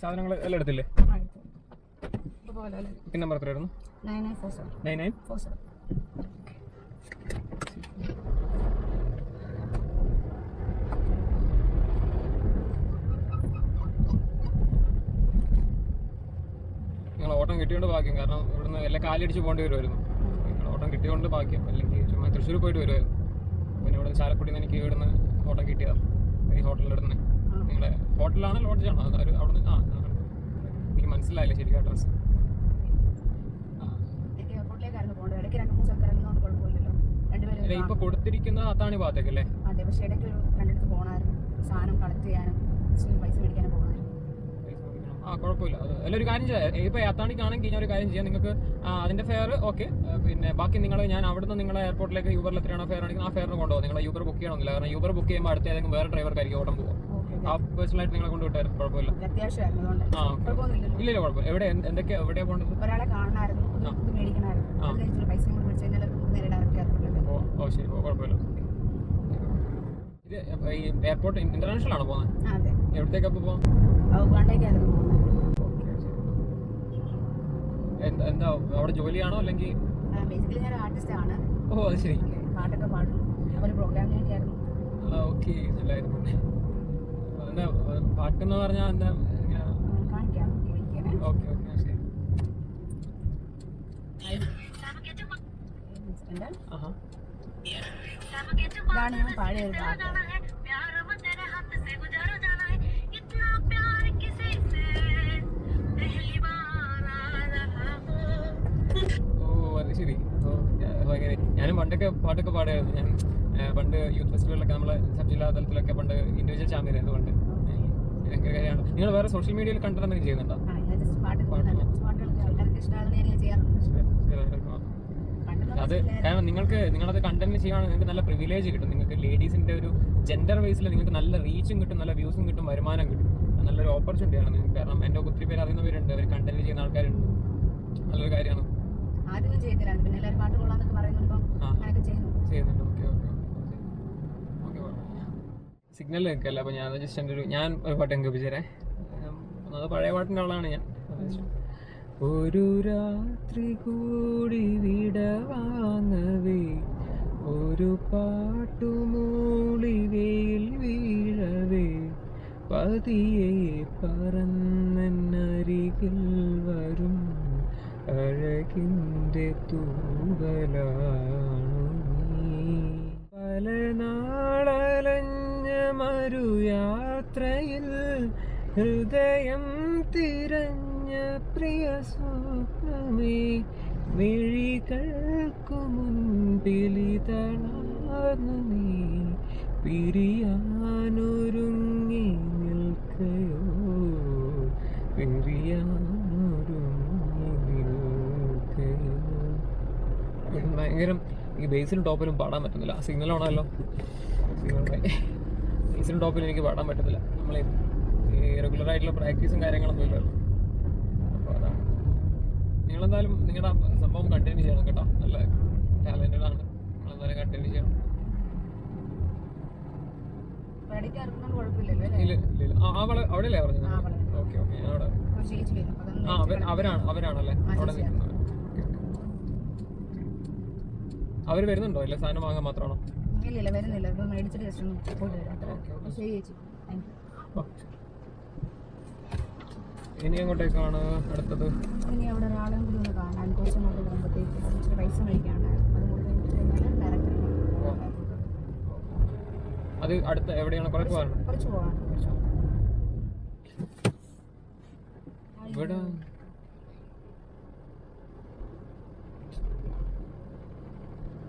സാധനങ്ങൾ എല്ലാം എടുത്തില്ലേ? പിൻ നമ്പർ എത്രയായിരുന്നു? Nine nine four seven. Nine nine? Four seven നിങ്ങൾ ഓട്ടം കിട്ടിയോണ്ട് ഭാഗ്യം. കാരണം ഇവിടുന്ന് എല്ലാം കാലടിച്ച് പോകേണ്ടി വരുമായിരുന്നു ഓട്ടം കിട്ടിയോണ്ട് ഭാഗ്യം. അല്ലെങ്കിൽ ചുമ്മാ തൃശ്ശൂർ പോയിട്ട് വരുമായിരുന്നു പിന്നെ ഇവിടെ ചാലക്കുടിയിൽ നിന്ന് എനിക്ക് ഇവിടുന്ന് ഓട്ടം കിട്ടിയതാണ് ഈ ഹോട്ടലിൽ അടുത്ത് നിങ്ങളെ ഹോട്ടലാണ് ലോഡ്ജാണോ. അത് അവിടുന്ന്? ആ. എനിക്ക് മനസ്സിലായില്ല ശരിക്കും അഡ്രസ് എനിക്ക് എയർപോർട്ടിലേക്കായിരുന്നു പോകേണ്ടത്. ഇടയ്ക്ക് രണ്ട് മൂന്ന് സ്ഥലത്ത് ഇറങ്ങുന്നതുകൊണ്ട് കുഴപ്പമില്ലല്ലോ. രണ്ടുപേരും ഇപ്പൊ കൊടുത്തിരിക്കുന്ന അത്താണി ഭാഗത്തേക്കല്ലേ? അതെ പക്ഷേ ഇടയ്ക്ക് ഒരു രണ്ടിടത്ത് പോകണമായിരുന്നു സാധനം കളക്ട് ചെയ്യാനും പൈസ മേടിക്കാനും പോകണമായിരുന്നു ആ കുഴപ്പമില്ല. അത് അല്ല ഒരു കാര്യം ചെയ്യാം. ഇപ്പൊ അത്താണിക്കാണെങ്കിൽ ഞാൻ ഒരു കാര്യം ചെയ്യാം. നിങ്ങൾക്ക് അതിന്റെ ഫെയർ ഓക്കെ പിന്നെ ബാക്കി നിങ്ങൾ ഞാൻ അവിടുന്ന് നിങ്ങളെ എയർപോർട്ടിലേക്ക് യൂബറിൽ എത്രയാണോ ഫെയർ ആണെങ്കിൽ ആ ഫെയറിന് കൊണ്ടുപോകും. നിങ്ങൾ യൂബർ ബുക്ക് ചെയ്യണമെന്നില്ല കാരണം യൂബർ ബുക്ക് ചെയ്യുമ്പോൾ അടുത്ത ഏതെങ്കിലും വേറെ ഡ്രൈവർക്കായിരിക്കും ഓടാൻ പോകും ആ പേഴ്സണലായിട്ട് നിങ്ങളെ കൊണ്ട് വിട്ടാൽ കുഴപ്പമില്ല. ആ ഇല്ല ഇല്ല കുഴപ്പമില്ല. എവിടെ എന്തൊക്കെ എവിടെയാണ് എവിടെയാ പോകേണ്ടത്? ഒരാളെ കാണണമായിരുന്നു. ആ. ഓ ശരി. കുഴപ്പമില്ല. എയർപോർട്ട് ഇന്റർനാഷണൽ ആണോ പോകുന്നത് എവിടത്തേക്കാ പോകാം എന്താ അവിടെ ജോലിയാണോ അല്ലെങ്കിൽ ഓ അത് ശരി. പാട്ടൊക്കെ പാടും. ഒരു പ്രോഗ്രാമിന് വേണ്ടിയായിരുന്നു. ആ ഓക്കെ നല്ലായിരുന്നു എന്താ പാട്ടെന്ന് പറഞ്ഞാൽ എന്താ കാണിക്കാം. ഓക്കെ ഓക്കെ ശരി. ആഹാ. ഇതാണ് ഞാൻ ഒരു പാട്ട്. ഞാനും പണ്ടൊക്കെ പാട്ടൊക്കെ പാടായിരുന്നു ഞാൻ പണ്ട് യൂത്ത് ഫെസ്റ്റിവലിലൊക്കെ നമ്മളെ സബ് ജില്ലാ തലത്തിലൊക്കെ പണ്ട് ഇൻഡിവിജ്വൽ ചാമ്പ്യൻ ആയിരുന്നു പണ്ട്. ഭയങ്കര കാര്യമാണ്. നിങ്ങൾ വേറെ സോഷ്യൽ മീഡിയയിൽ എന്തെങ്കിലും ചെയ്യുന്നുണ്ടോ ആ ഞാൻ ജസ്റ്റ് പാട്ട് നല്ല പാട്ടുകളൊക്കെ എല്ലാവർക്കും ഇഷ്ടമാകുന്ന ഞാൻ ചെയ്യാറുണ്ട് അത് കാരണം നിങ്ങൾക്ക് നിങ്ങളത് കണ്ടന്റ് ചെയ്യുകയാണെങ്കിൽ നിങ്ങൾക്ക് നല്ല പ്രിവിലേജ് കിട്ടും. നിങ്ങൾക്ക് ലേഡീസിന്റെ ഒരു ജെൻഡർ വൈസിൽ നിങ്ങൾക്ക് നല്ല റീച്ചും കിട്ടും നല്ല വ്യൂസും കിട്ടും വരുമാനം കിട്ടും. നല്ലൊരു ഓപ്പർച്യൂണിറ്റി ആണ് നിങ്ങൾക്ക്. കാരണം എന്റെ ഒത്തിരി പേര് അറിയുന്ന പേരുണ്ട്. അവർ കണ്ടന്റ് ചെയ്യുന്ന ആൾക്കാരുണ്ട്. നല്ലൊരു കാര്യമാണ്. ആദ്യം പിന്നെ എല്ലാവരും പാട്ട് കൊള്ളാന്നൊക്കെ പറയുന്നുണ്ടോ ആ. അങ്ങനെയൊക്കെ ചെയ്യുന്നു. ചെയ്യുന്നുണ്ട്. ഓക്കെ ഓക്കെ ഓക്കെ സിഗ്നൽ നിൽക്കല്ല അപ്പോൾ ഞാൻ ജസ്റ്റ് എന്റെ ഒരു ഞാൻ ഒരു പാട്ട് എങ്കിൽ അത് പഴയ പാട്ടിന്റെ ആളാണ് ഞാൻ. ഒരു രാത്രി കൂടി വിടവാങ്ങവേ. ഒരു പാട്ടുമൂളി വെയിൽ വീഴവേ. പതിയെ പറന്നരികിൽ വരും അഴകിന്റെ തൂവലാണു പല നാളലഞ്ഞ മറുയാത്രയിൽ ഹൃദയം തിരഞ്ഞ പ്രിയ സ്വപ്നമേ മിഴികൾക്കു മുൻപിലിതളാർന്നു നീ പിരിയാനൊരുങ്ങി നിൽക്കയോ? പിരിയാനൊരുങ്ങി നിൽക്കയോ? ഭയങ്കരം ഈ ബേസിലും ടോപ്പിലും പാടാൻ പറ്റുന്നില്ല. സിഗ്നൽ ആണല്ലോ. സിഗ്നൽ ബേസിലും ടോപ്പിലും എനിക്ക് പാടാൻ പറ്റുന്നില്ല. നമ്മൾ റെഗുലർ ആയിട്ടുള്ള പ്രാക്ടീസും കാര്യങ്ങളൊന്നും ഇല്ലല്ലോ. നിങ്ങളെന്തായാലും നിങ്ങളുടെ സംഭവം കണ്ടിന്യൂ ചെയ്യണം കേട്ടോ. നല്ല ടാലന്റഡ് ആണ്. നിങ്ങളെന്തായാലും കണ്ടിന്യൂ ചെയ്യണം. അവിടെയല്ലേ പറഞ്ഞത്? ആ, അവളെ. ഓക്കെ ഓക്കെ ഞാൻ അവിടെ ആ അവർ അവരാണ് അവരാണല്ലേ? ആ, അവിടെ ചേച്ചിയാണ്. നിൽക്കുന്നത് അവർ വരുന്നുണ്ടോ? ഇല്ല സാധനം വാങ്ങാൻ മാത്രമാണോ? ഇല്ല ഇല്ല വരുന്നില്ല. മേടിച്ചിട്ട് ജസ്റ്റ് ഒന്ന് പോയിട്ട് വരാം. ശരി ചേച്ചി. താങ്ക് യു ഇനി എങ്ങോട്ടേക്കാണ് അടുത്തത്? ഇനി അവിടെ ഒരാളെ കൂടി ഒന്ന് കാണാൻ കുറച്ച് അങ്ങോട്ട് പോകുമ്പോഴത്തേക്ക് ഇച്ചിരി പൈസ മേടിക്കാണ് അതും അടുത്ത എവിടെയാണ്? കുറെ പോകാനുണ്ട്? കുറച്ച് പോകാൻ ഇവിടെ.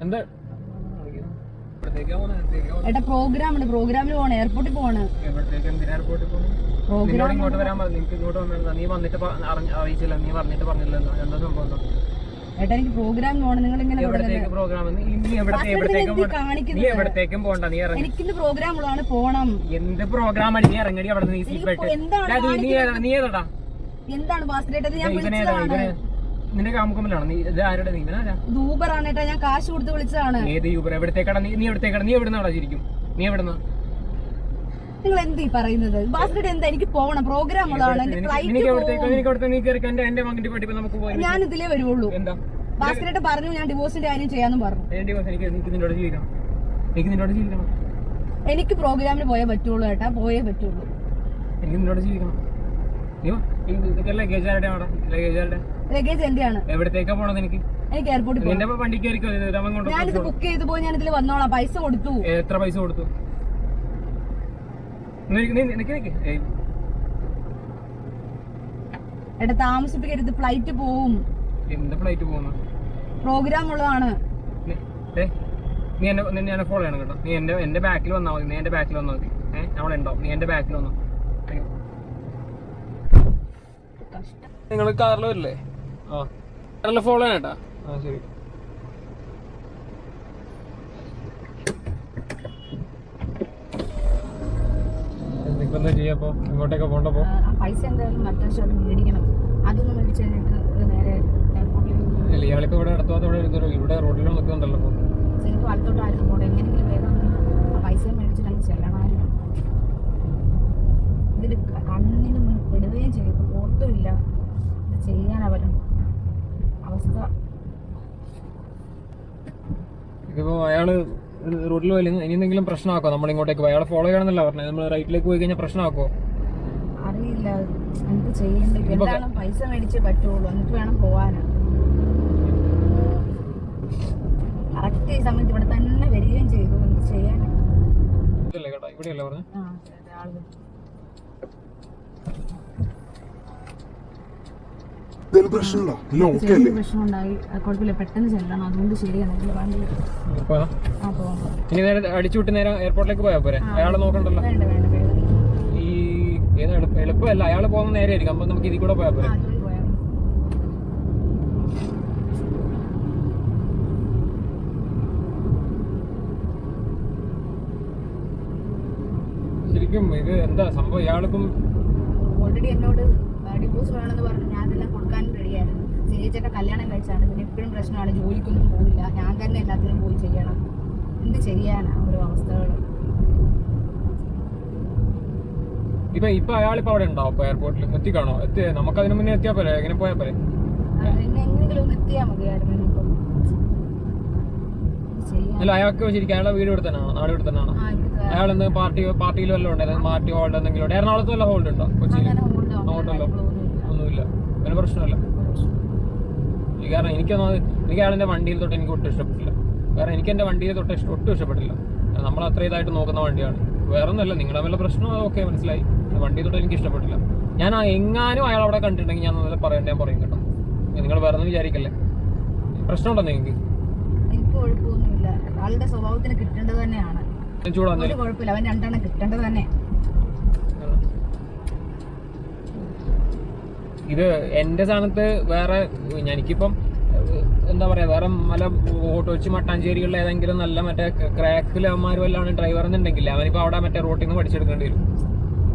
എന്താ ഇവിടത്തേക്കാ പോണേ എവിടത്തേക്കാ പോണേ? ഏട്ടാ പ്രോഗ്രാം ഉണ്ട്. പ്രോഗ്രാമിൽ പോകണം എയർപോർട്ടിൽ പോകണം ഇങ്ങോട്ട് വരാൻ പറഞ്ഞു. നിനക്ക് ഇങ്ങോട്ട് വന്നില്ല നീ വന്നിട്ട് അറിയിച്ചില്ല. നീ പറഞ്ഞിട്ട് പറഞ്ഞില്ലല്ലോ. എന്താ സംഭവം എന്താ ഏട്ടാ എനിക്ക് പ്രോഗ്രാം പോകണം നിങ്ങൾ ഇങ്ങനെ എനിക്കിന്ന് പ്രോഗ്രാം ഉള്ളതാണ് പോണം. എന്ത് പ്രോഗ്രാം നീ ഇറങ്ങടി അവിടെ നീ സീറ്റ് എന്താണ് നീ നീ ഏതാടാ? എന്താണ്? ബാസ്കറ്റ് ഞാൻ വിളിച്ചതാണ്. നിന്റെ കാമുക്കമ്മലാണോ നീ ഇത് ആരുടെ? നീ ഞാൻ കാശ് കൊടുത്ത് വിളിച്ചതാണ്. യൂബർ എവിടത്തേക്കാണ്? നീ നീ എവിടത്തേക്കാണ്? നീ എവിടുന്നാടാ ശരിക്കും നീ എവിടുന്ന? നിങ്ങൾ എന്ത് ഈ പറയുന്നത്? ബാസ്കറ്റ് എന്താ? എനിക്ക് പോകണം പ്രോഗ്രാം ഉള്ളതാണ് എന്റെ ഫ്ലൈറ്റ് നീ ഞാൻ ഇതിലേ വരുവുള്ളൂ. എന്താ? ബാസ്കറ്റ് പറഞ്ഞു ഞാൻ ഡിവോഴ്സിന്റെ കാര്യം ചെയ്യാന്ന് പറഞ്ഞു. എന്റെ ദിവസം എനിക്ക് എനിക്ക് നിന്നോട് ജീവിക്കണം. എനിക്ക് നിന്നോട് ജീവിക്കണം. എനിക്ക് പ്രോഗ്രാമിന് പോയേ പറ്റുള്ളൂ ഏട്ടാ. പോയേ പറ്റുള്ളൂ. എനിക്ക് നിന്നോട് ജീവിക്കണം. നീ വാ. ലഗേജ് എന്റെയാണ്. എവിടത്തേക്കാ പോണത് എനിക്ക് എനിക്ക് എയർപോർട്ടിൽ നിന്റെ വണ്ടി ഞാനിത് ബുക്ക് ചെയ്ത് പോയി ഞാൻ ഇതിൽ വന്നോളാം. പൈസ കൊടുത്തു. എത്ര പൈസ കൊടുത്തു? താമസിപ്പിക്കരുത് ഫ്ലൈറ്റ് പോവും. എന്ത് ഫ്ലൈറ്റ് പോകുന്നു പ്രോഗ്രാം ഉള്ളതാണ്. നീ എന്നെ ഫോളോ ചെയ്യണം കേട്ടോ. നീ എന്റെ എന്റെ ബാക്കിൽ വന്നാൽ മതി. നീ എന്റെ ബാക്കിൽ വന്നാൽ മതി. ഏഹ് അവിടെ ഉണ്ടോ നീ എന്റെ ബാക്കിൽ വന്നോ. നിങ്ങൾ കാറിൽ വരില്ലേ? കാറിൽ ഫോളോ ചെയ്യണേട്ടാ ആ ശരി. എന്താ ചെയ്യാപ്പോ ഇങ്ങോട്ടേക്ക് പോണ്ടപ്പോ പൈസ എന്തായാലും മറ്റൊരു ഷോട്ട് മേടിക്കണം. അതൊന്നും മേടിച്ച് കഴിഞ്ഞിട്ട് ഒരു നേരെ എയർപോർട്ടിൽ ഇല്ല ഇയാളിപ്പോ ഇവിടെ അടുത്തോടെ ഇവിടെ ഇരുന്നോ ഇവിടെ റോഡിൽ നിൽക്കുന്നുണ്ടല്ലോ ഇപ്പൊ. എനിക്ക് വലത്തോട്ടായിരുന്നു പോകണം എങ്ങനെയെങ്കിലും വേഗം ആ പൈസ മേടിച്ചിട്ട് അങ്ങ് ചെല്ലണമായിരുന്നു. ഇതിൽ കണ്ണിന് പെടുകയും ചെയ്തു. ഓർത്തുമില്ല ഇത് ചെയ്യാനവരും അവസ്ഥ. ഇതിപ്പോ അയാൾ റോഡിൽ പോയി ഇനി എന്തെങ്കിലും പ്രശ്നമാക്കോ? നമ്മൾ ഇങ്ങോട്ടേക്ക് അയാളെ ഫോളോ ചെയ്യണമെന്നല്ല പറഞ്ഞത്. നമ്മൾ റൈറ്റിലേക്ക് പോയി കഴിഞ്ഞാൽ പ്രശ്നമാക്കോ? അറിയില്ല. എന്ത് ചെയ്യേണ്ടത് എന്തായാലും പൈസ മേടിച്ചേ പറ്റുള്ളൂ. എന്നിട്ട് വേണം പോവാന്. കറക്റ്റ് ഈ സമയത്ത് ഇവിടെ തന്നെ വരികയും ചെയ്തു. എന്ത് ചെയ്യാനാ? ഇതല്ലേ കേട്ടോ? ഇവിടെയല്ലേ പറഞ്ഞത് ആ അതെ, ആൾ വരും. എന്തെങ്കിലും പ്രശ്നമുണ്ടോ? ഇല്ല ഓക്കെ ചെറിയ അല്ലേ പ്രശ്നമുണ്ടായി. കുഴപ്പമില്ല. പെട്ടെന്ന് ചെല്ലണം. അതുകൊണ്ട് വണ്ടി ഇനി നേരെ എയർപോർട്ടിലേക്ക് പോയാൽ പോരെ? അയാളെ നോക്കണ്ടല്ലോ. ഈ ഏതാ എളുപ്പമല്ല. അയാൾ പോകുന്ന നേരെ ആയിരിക്കും. അപ്പൊ നമുക്ക് ഇതിൽ കൂടെ പോയാൽ പോരെ ശരിക്കും ഇത് എന്താ സംഭവം? ഇയാളിപ്പം ഓൾറെഡി എന്നോട് ഡിവോഴ്സ് വേണമെന്ന് പറഞ്ഞു ഞാൻ അതെല്ലാം കൊടുക്കാനും റെഡിയായിരുന്നു. ചേച്ചിയുടെ കല്യാണം കഴിച്ചാണ്. പിന്നെ എപ്പോഴും പ്രശ്നമാണ്. ജോലിക്കൊന്നും പോവില്ല ഞാൻ തന്നെ എല്ലാത്തിനും പോയി ചെയ്യണം. എന്ത് ചെയ്യാനാ ഓരോ അവസ്ഥകൾ ഇപ്പൊ ഇപ്പൊ അയാളിപ്പോ അവിടെ ഉണ്ടോ? ഇപ്പൊ എയർപോർട്ടിൽ എത്തിക്കാണോ? എത്തി നമുക്ക് അതിനു മുന്നേ എത്തിയാ പോലെ എങ്ങനെ പോയാ പോലെ അല്ല അയാൾക്ക് ശരിക്കും അയാളെ വീട് ഇവിടെ തന്നെയാണോ? നാട് ഇവിടെ തന്നെയാണോ? അയാൾ എന്ത് പാർട്ടി പാർട്ടിയിൽ വല്ലതും ഉണ്ടായിരുന്നു പാർട്ടി ഹോൾഡ് എന്തെങ്കിലും എറണാകുളത്ത് വല്ല ഹോൾഡ് ഉണ്ടോ? കൊച്ചിയിൽ അങ്ങനെ കൊണ്ട് അങ്ങോട്ടല്ലോ ഒന്നുമില്ല ഒന്നുമില്ല പിന്നെ പ്രശ്നമല്ല. കാരണം എനിക്കൊന്നും അത് എനിക്കാണ് എന്റെ വണ്ടിയിൽ തൊട്ട് എനിക്ക് ഒട്ടും ഇഷ്ടപ്പെട്ടില്ല. കാരണം എനിക്ക് എന്റെ വണ്ടിയിൽ തൊട്ട് ഇഷ്ടം ഒട്ടും ഇഷ്ടപ്പെട്ടില്ല. നമ്മൾ അത്ര ഇതായിട്ട് നോക്കുന്ന വണ്ടിയാണ്. വേറെ ഒന്നുമല്ല നിങ്ങളുടെ വല്ല പ്രശ്നം ഓക്കെ മനസ്സിലായി. വണ്ടി തൊട്ട് എനിക്ക് ഇഷ്ടപ്പെട്ടില്ല. ഞാൻ എങ്ങാനും അയാൾ അവിടെ കണ്ടിട്ടുണ്ടെങ്കിൽ ഞാൻ നല്ല പറയണ്ട ഞാൻ പറയും കേട്ടോ. നിങ്ങൾ വേറെ ഒന്നും വിചാരിക്കല്ലേ? പ്രശ്നമുണ്ടോ നിങ്ങൾക്ക് സ്വഭാവത്തിന് കിട്ടേണ്ടത് തന്നെയാണ്. കുഴപ്പമില്ല അവൻ രണ്ടെണ്ണം കിട്ടേണ്ടത് തന്നെ. ഇത് എന്റെ സ്ഥാനത്ത് വേറെ എനിക്കിപ്പം എന്താ പറയാ വേറെ മല ഓട്ടോച്ച് മട്ടാഞ്ചേരികളിൽ ഏതെങ്കിലും നല്ല മറ്റേ ക്രാക്കിൽ അവന്മാർ വല്ലാണ് ഡ്രൈവർ എന്നുണ്ടെങ്കിൽ അവനിപ്പോ അവിടെ മറ്റേ റോട്ടിൽ നിന്ന് പഠിച്ചെടുക്കേണ്ടി വരും.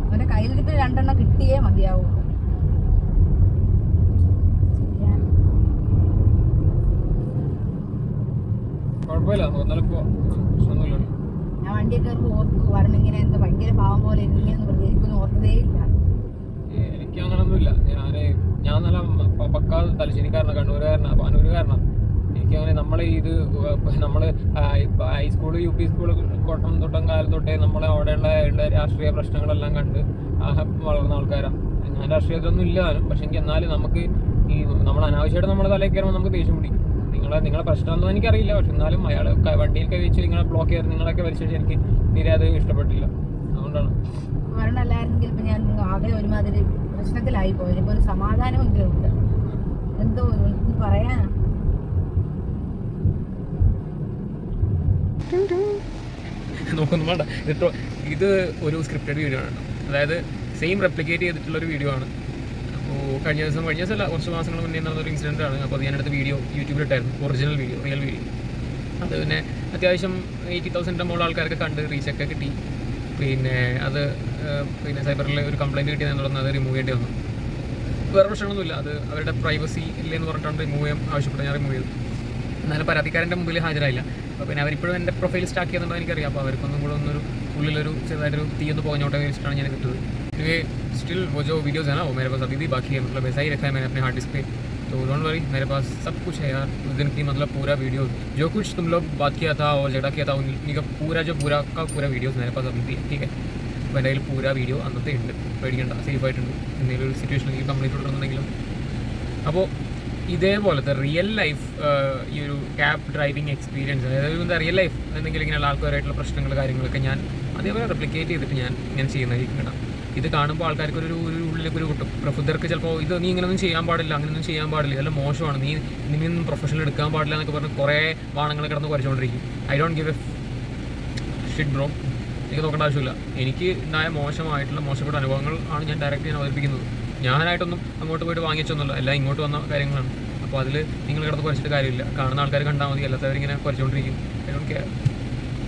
അവന്റെ കയ്യിലിരിപ്പിൽ രണ്ടെണ്ണം കിട്ടിയേ മതിയാവൂ. കുഴപ്പമില്ല ഞാൻ വണ്ടിയൊക്കെ ഓർത്ത് ഓർത്തു വരണം ഇങ്ങനെ എന്താ ഭയങ്കര പാവം പോലെ ഇങ്ങനെ പ്രതികരിക്കുന്നു ഓർത്തതേ ഇല്ല. എനിക്ക് അങ്ങനൊന്നുമില്ല ഞാൻ ഞാൻ നല്ല പക്ക തലശ്ശേരിക്കാരനാണ് കണ്ണൂരുകാരനാണ് പാനൂരുകാരനാണ് എനിക്കങ്ങനെ നമ്മളെ ഇത് നമ്മൾ ഹൈസ്കൂൾ യു പി സ്കൂൾ കോട്ടം തൊട്ടം കാലം തൊട്ടേ നമ്മളെ അവിടെയുള്ള ഉള്ള രാഷ്ട്രീയ പ്രശ്നങ്ങളെല്ലാം കണ്ട് വളർന്ന ആൾക്കാരാണ് ഞാൻ രാഷ്ട്രീയത്തിലൊന്നും ഇല്ല പക്ഷെ എനിക്ക് എന്നാലും നമുക്ക് ഈ നമ്മൾ അനാവശ്യമായിട്ട് നമ്മുടെ തലയിൽ കയറുമ്പോൾ നമുക്ക് ദേഷ്യം പിടിക്കും. നിങ്ങളെ നിങ്ങളെ പ്രശ്നമൊന്നും എനിക്കറിയില്ല. പക്ഷെ എന്നാലും അയാൾ വണ്ടിയിൽ കൈ വെച്ച് നിങ്ങളെ ബ്ലോക്ക് ചെയ്ത് നിങ്ങളൊക്കെ വലിച്ചിട്ട് എനിക്ക് തീരെ അത് ഇഷ്ടപ്പെട്ടില്ല. അതുകൊണ്ടാണ്. ഇപ്പം ഞാൻ ആകെ ഒരുമാതിരി പ്രശ്നത്തിലായി പോയി. ഇപ്പൊ ഒരു സമാധാനമെങ്കിലും ഉണ്ട്. എന്തോ പറയാനാ. നോക്കൊന്നും വേണ്ട. ഇത് ഇത് ഒരു സ്ക്രിപ്റ്റഡ് വീഡിയോ ആണ്. അതായത് സെയിം റെപ്ലിക്കേറ്റ് ചെയ്തിട്ടുള്ള ഒരു വീഡിയോ ആണ്. അപ്പോൾ കഴിഞ്ഞ ദിവസം കഴിഞ്ഞ ദിവസം അല്ല കുറച്ച് മാസങ്ങൾ മുന്നേ നടന്നൊരു ഇൻസിഡന്റ് ആണ്. അപ്പോൾ അത് ഞാനെടുത്ത വീഡിയോ യൂട്യൂബിലിട്ടായിരുന്നു. ഒറിജിനൽ വീഡിയോ റിയൽ വീഡിയോ അത് പിന്നെ അത്യാവശ്യം എയ്റ്റി തൗസൻഡിന്റെ മുകളിൽ ആൾക്കാരൊക്കെ കണ്ട് റീച്ചൊക്കെ കിട്ടി. പിന്നെ അത് ഏഹ്, പിന്നെ സൈബറിൽ ഒരു കംപ്ലയിൻറ്റ് കിട്ടിയതെന്നുള്ളത് അത് റിമൂവ് ചെയ്യേണ്ടി വന്നു വേറെ പ്രശ്നങ്ങളൊന്നുമില്ല അത് അവരുടെ പ്രൈവസി ഇല്ലെന്ന് പറഞ്ഞിട്ടാണ് റിമൂവ് ചെയ്യാൻ ആവശ്യപ്പെട്ട് ഞാൻ റിമൂവ് ചെയ്തു എന്നാലും പരാതിക്കാരൻ്റെ മുമ്പിൽ ഹാജരായില്ല അപ്പോൾ പിന്നെ അവരിപ്പോഴും എൻ്റെ പ്രൊഫൈൽ സ്റ്റാക്ക് ചെയ്യുന്നുണ്ടോ എനിക്കറിയാം അപ്പോൾ അവർക്കൊന്നും കൂടെ ഒന്നൊരു ഉള്ളിലൊരു ചെറുതായിട്ടൊരു തീ ഒന്ന് പോകഞ്ഞോട്ടെ വെച്ചിട്ടാണ് ഞാൻ കിട്ടുന്നത് ये स्टिल वो जो वीडियोस है ना वो मेरे पास अभी भी बाकी है मतलब ऐसा ही रखा है मैंने अपने हार्ड डिस्क पे तो डोंट वरी मेरे पास सब कुछ है यार उस दिन की मतलब पूरा वीडियो जो कुछ तुम लोग बात किया था और झगड़ा किया था उन्हीं का पूरा जो पूरा का पूरा वीडियोस मेरे पास अभी भी है ठीक है അപ്പോൾ എൻ്റെ കയ്യിൽ പൂരാ വീഡിയോ അന്നത്തെ ഉണ്ട് പേടിക്കണ്ട സേഫ് ആയിട്ടുണ്ട് എന്തെങ്കിലും ഒരു സിറ്റുവേഷനിൽ കംപ്ലീറ്റ് കൊടുക്കുന്നുണ്ടെങ്കിലും അപ്പോൾ ഇതേപോലത്തെ റിയൽ ലൈഫ് ഈ ഒരു ക്യാബ് ഡ്രൈവിംഗ് എക്സ്പീരിയൻസ് അതായത് എന്താ റിയൽ ലൈഫ് എന്തെങ്കിലും ഇങ്ങനെയുള്ള ആൾക്കാരായിട്ടുള്ള പ്രശ്നങ്ങൾ കാര്യങ്ങളൊക്കെ ഞാൻ അതേപോലെ റെപ്ലിക്കേറ്റ് ചെയ്തിട്ട് ഞാൻ ഇങ്ങനെ ചെയ്യുന്നതായിരിക്കും കേട്ടോ ഇത് കാണുമ്പോൾ ആൾക്കാർക്ക് ഒരു ഒരു ഉള്ളിലേക്ക് ഒരു കിട്ടും. പ്രഫുദ്ധർക്ക് ചിലപ്പോൾ ഇത് നീ ഇങ്ങനൊന്നും ചെയ്യാൻ പാടില്ല അങ്ങനെയൊന്നും ചെയ്യാൻ പാടില്ല ഇതെല്ലാം മോശമാണ്. നീ നിന്നൊന്നും പ്രൊഫഷണൽ എടുക്കാൻ പാടില്ല എന്നൊക്കെ പറഞ്ഞ് കുറേ വാണങ്ങൾ കിടന്ന് കുറച്ചുകൊണ്ടിരിക്കും I don't give a shit bro എനിക്ക് നോക്കേണ്ട ആവശ്യമില്ല. എനിക്ക് ഉണ്ടായ മോശമായിട്ടുള്ള മോശപ്പെട്ട അനുഭവങ്ങൾ ആണ് ഞാൻ ഡയറക്റ്റ് ഞാൻ അവതരിപ്പിക്കുന്നത്. ഞാനായിട്ടൊന്നും അങ്ങോട്ട് പോയിട്ട് വാങ്ങിച്ചൊന്നുമില്ല എല്ലാം ഇങ്ങോട്ട് വന്ന കാര്യങ്ങളാണ്. അപ്പോൾ അതിൽ നിങ്ങൾ കിടന്ന് കുറച്ചിട്ട് കാര്യമില്ല. കാണുന്ന ആൾക്കാർ കണ്ടാൽ മതി. അല്ലാത്തവരിങ്ങനെ കുറച്ചുകൊണ്ടിരിക്കും ഐ ഡോണ്ട് കെയർ